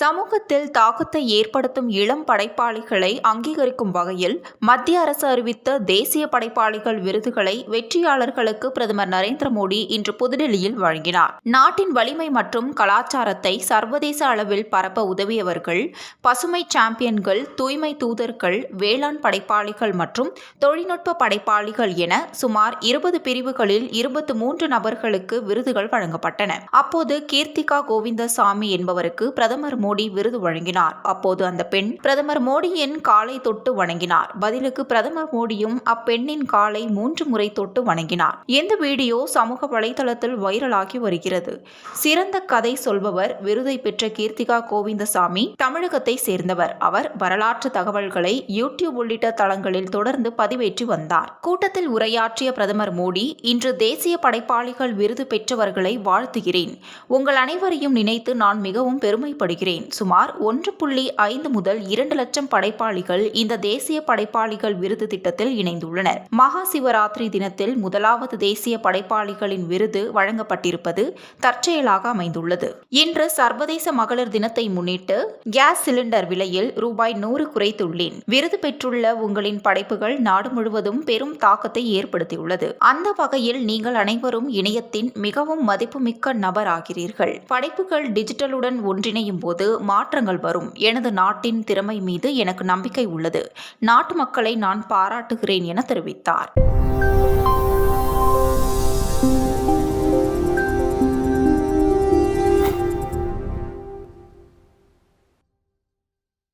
சமூகத்தில் தாக்கத்தை ஏற்படுத்தும் இளம் படைப்பாளிகளை அங்கீகரிக்கும் வகையில் மத்திய அரசு அறிவித்த தேசிய படைப்பாளிகள் விருதுகளை வெற்றியாளர்களுக்கு பிரதமர் நரேந்திர மோடி இன்று புதுடில்லியில் வழங்கினார். நாட்டின் வலிமை மற்றும் கலாச்சாரத்தை சர்வதேச அளவில் பரப்ப உதவியவர்கள் பசுமை சாம்பியன்கள் தூய்மை தூதர்கள் வேளாண் படைப்பாளிகள் மற்றும் தொழில்நுட்ப படைப்பாளிகள் என சுமார் இருபது பிரிவுகளில் இருபத்து மூன்று நபர்களுக்கு விருதுகள் வழங்கப்பட்டன. அப்போது கீர்த்திகா கோவிந்தசாமி என்பவருக்கு பிரதமர் மோடி மோடி விருது வழங்கினார். அப்போது அந்த பெண் பிரதமர் மோடியின் காலை தொட்டு வணங்கினார். பதிலுக்கு பிரதமர் மோடியும் அப்பெண்ணின் காலை மூன்று முறை தொட்டு வணங்கினார். இந்த வீடியோ சமூக வலைதளத்தில் வைரலாகி வருகிறது. சிறந்த கதை சொல்பவர் விருதை பெற்ற கீர்த்திகா கோவிந்தசாமி தமிழகத்தை சேர்ந்தவர். அவர் வரலாற்று தகவல்களை யூடியூப் உள்ளிட்ட தளங்களில் தொடர்ந்து பதிவேற்றி வந்தார். கூட்டத்தில் உரையாற்றிய பிரதமர் மோடி இன்று தேசிய படைப்பாளிகள் விருது பெற்றவர்களை வாழ்த்துகிறேன். உங்கள் அனைவரையும் நினைத்து நான் மிகவும் பெருமைப்படுகிறேன். சுமார் ஒன்று புள்ளி ஐந்து முதல் இரண்டு லட்சம் படைப்பாளிகள் இந்த தேசிய படைப்பாளிகள் விருது திட்டத்தில் இணைந்துள்ளனர். மகா சிவராத்திரி தினத்தில் முதலாவது தேசிய படைப்பாளிகளின் விருது வழங்கப்பட்டிருப்பது தற்செயலாக அமைந்துள்ளது. இன்று சர்வதேச மகளிர் தினத்தை முன்னிட்டு கேஸ் சிலிண்டர் விலையில் ரூபாய் நூறு குறைத்துள்ளேன். விருது பெற்றுள்ள உங்களின் படைப்புகள் நாடு முழுவதும் பெரும் தாக்கத்தை ஏற்படுத்தியுள்ளது. அந்த வகையில் நீங்கள் அனைவரும் இணையத்தின் மிகவும் மதிப்புமிக்க நபர் ஆகிறீர்கள் படைப்புகள் டிஜிட்டலுடன் ஒன்றிணையும் போது மாற்றங்கள் வரும். எனது நாட்டின் திறமை மீது எனக்கு நம்பிக்கை உள்ளது. நாட்டு மக்களை நான் பாராட்டுகிறேன் என தெரிவித்தார்.